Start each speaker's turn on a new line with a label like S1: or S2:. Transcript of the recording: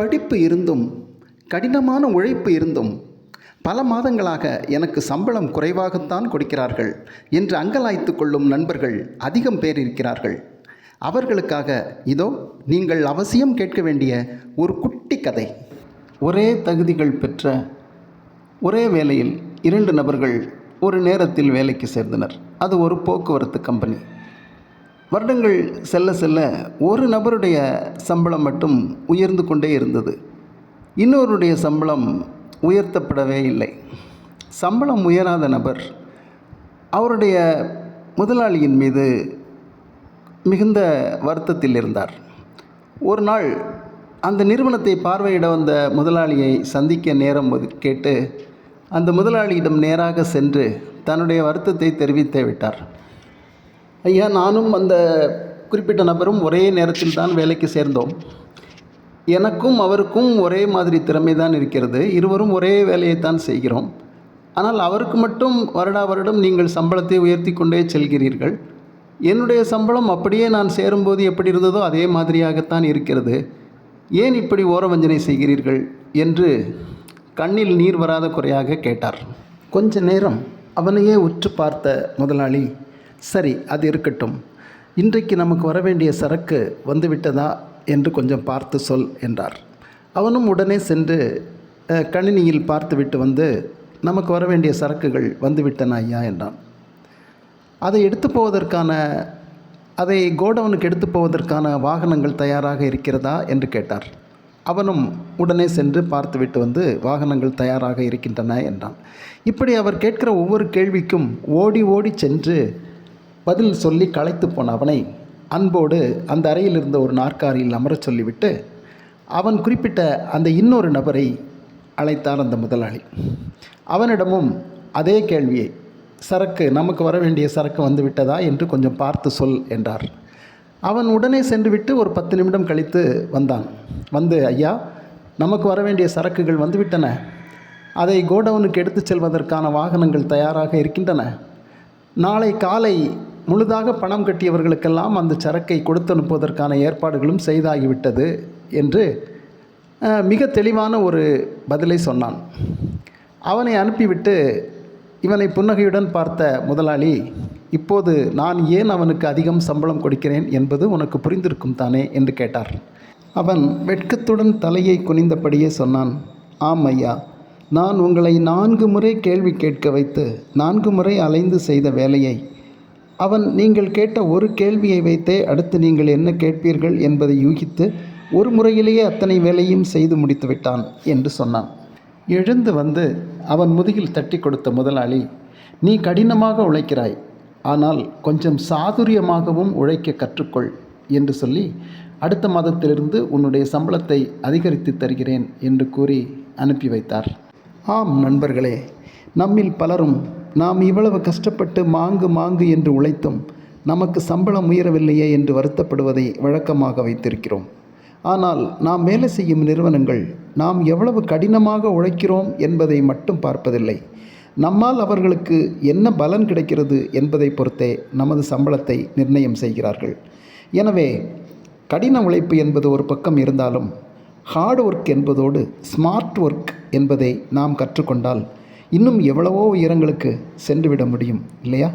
S1: படிப்பு இருந்தும் கடினமான உழைப்பு இருந்தும் பல மாதங்களாக எனக்கு சம்பளம் குறைவாகத்தான் கொடுக்கிறார்கள் என்று அங்கலாய்த்து கொள்ளும் நண்பர்கள் அதிகம் பேர் இருக்கிறார்கள். அவர்களுக்காக இதோ நீங்கள் அவசியம் கேட்க வேண்டிய ஒரு குட்டி கதை. ஒரே தகுதிகள் பெற்ற ஒரே வேலையில் இரண்டு நபர்கள் ஒரு நேரத்தில் வேலைக்கு சேர்ந்தனர். அது ஒரு போக்குவரத்து கம்பெனி. வருடங்கள் செல்ல செல்ல ஒரு நபருடைய சம்பளம் மட்டும் உயர்ந்து கொண்டே இருந்தது. இன்னொருடைய சம்பளம் உயர்த்தப்படவே இல்லை. சம்பளம் உயராத நபர் அவருடைய முதலாளியின் மீது மிகுந்த வருத்தத்தில் இருந்தார். ஒரு நாள் அந்த நிறுவனத்தை பார்வையிட வந்த முதலாளியை சந்திக்க நேரம் கேட்டு அந்த முதலாளியிடம் நேராக சென்று தன்னுடைய வருத்தத்தை தெரிவித்தே விட்டார். ஐயா நானும் அந்த குறிப்பிட்ட நபரும் ஒரே நேரத்தில் தான் வேலைக்கு சேர்ந்தோம். எனக்கும் அவருக்கும் ஒரே மாதிரி திறமை தான் இருக்கிறது. இருவரும் ஒரே வேலையைத்தான் செய்கிறோம். ஆனால் அவருக்கு மட்டும் வருடா வருடம் நீங்கள் சம்பளத்தை உயர்த்தி கொண்டே செல்கிறீர்கள். என்னுடைய சம்பளம் அப்படியே நான் சேரும்போது எப்படி இருந்ததோ அதே மாதிரியாகத்தான் இருக்கிறது. ஏன் இப்படி ஓரவஞ்சனை செய்கிறீர்கள்? என்று கண்ணில் நீர் வராத குறையாக கேட்டார். கொஞ்ச நேரம் அவனையே உற்று பார்த்த முதலாளி சரி அது இருக்கட்டும். இன்றைக்கு நமக்கு வர வேண்டிய சரக்கு வந்துவிட்டதா என்று கொஞ்சம் பார்த்து சொல் என்றார். அவனும் உடனே சென்று கணினியில் பார்த்துவிட்டு வந்து நமக்கு வர வேண்டிய சரக்குகள் வந்துவிட்டன ஐயா என்றான். அதை எடுத்து போவதற்கான அதை கோடவுனுக்கு எடுத்து போவதற்கான வாகனங்கள் தயாராக இருக்கிறதா? என்று கேட்டார். அவனும் உடனே சென்று பார்த்துவிட்டு வந்து வாகனங்கள் தயாராக இருக்கின்றன என்றான். இப்படி அவர் கேட்கிற ஒவ்வொரு கேள்விக்கும் ஓடி ஓடி சென்று பதில் சொல்லி களைத்து போன அவனை அன்போடு அந்த அறையில் இருந்த ஒரு நாற்காலியில் அமரச் சொல்லிவிட்டு அவன் குறிப்பிட்ட அந்த இன்னொரு நபரை அழைத்தார் அந்த முதலாளி. அவனிடமும் அதே கேள்வியை சரக்கு நமக்கு வர வேண்டிய சரக்கு வந்து விட்டதா? என்று கொஞ்சம் பார்த்து சொல் என்றார். அவன் உடனே சென்றுவிட்டு ஒரு பத்து நிமிடம் கழித்து வந்தான். வந்து ஐயா நமக்கு வர வேண்டிய சரக்குகள் வந்துவிட்டன அதை கோடவுனுக்கு எடுத்துச் செல்வதற்கான வாகனங்கள் தயாராக இருக்கின்றன. நாளை காலை முழுதாக பணம் கட்டியவர்களுக்கெல்லாம் அந்த சரக்கை கொடுத்து அனுப்புவதற்கான ஏற்பாடுகளும் செய்தாகிவிட்டது என்று மிக தெளிவான ஒரு பதிலை சொன்னான். அவனை அனுப்பிவிட்டு இவனை புன்னகையுடன் பார்த்த முதலாளி இப்போது நான் ஏன் அவனுக்கு அதிகம் சம்பளம் கொடுக்கிறேன் என்பது உனக்கு புரிந்திருக்கும் தானே? என்று கேட்டார். அவன் வெட்கத்துடன் தலையை குனிந்தபடியே சொன்னான் ஆம் ஐயா நான் உங்களை நான்கு முறை கேள்வி கேட்க வைத்து நான்கு முறை அலைந்து செய்த வேலையை அவன் நீங்கள் கேட்ட ஒரு கேள்வியை வைத்தே அடுத்து நீங்கள் என்ன கேட்பீர்கள்? என்பதை யூகித்து ஒரு முறையிலேயே அத்தனை வேலையும் செய்து முடித்து விட்டான் என்று சொன்னான். எழுந்து வந்து அவன் முதுகில் தட்டி கொடுத்த முதலாளி நீ கடினமாக உழைக்கிறாய் ஆனால் கொஞ்சம் சாதுரியமாகவும் உழைக்க கற்றுக்கொள் என்று சொல்லி அடுத்த மாதத்திலிருந்து உன்னுடைய சம்பளத்தை அதிகரித்து தருகிறேன் என்று கூறி அனுப்பி வைத்தார். ஆம் நண்பர்களே நம்மில் பலரும் நாம் இவ்வளவு கஷ்டப்பட்டு மாங்கு மாங்கு என்று உழைத்தும் நமக்கு சம்பளம் உயரவில்லையே என்று வருத்தப்படுவதை வழக்கமாக வைத்திருக்கிறோம். ஆனால் நாம் வேலை செய்யும் நிறுவனங்கள் நாம் எவ்வளவு கடினமாக உழைக்கிறோம் என்பதை மட்டும் பார்ப்பதில்லை. நம்மால் அவர்களுக்கு என்ன பலன் கிடைக்கிறது என்பதை பொறுத்தே நமது சம்பளத்தை நிர்ணயம் செய்கிறார்கள். எனவே கடின உழைப்பு என்பது ஒரு பக்கம் இருந்தாலும் ஹார்ட் ஒர்க் என்பதோடு ஸ்மார்ட் ஒர்க் என்பதை நாம் கற்றுக்கொண்டால் இன்னும் எவ்வளவோ உயரங்களுக்கு சென்றுவிட முடியும் இல்லையா?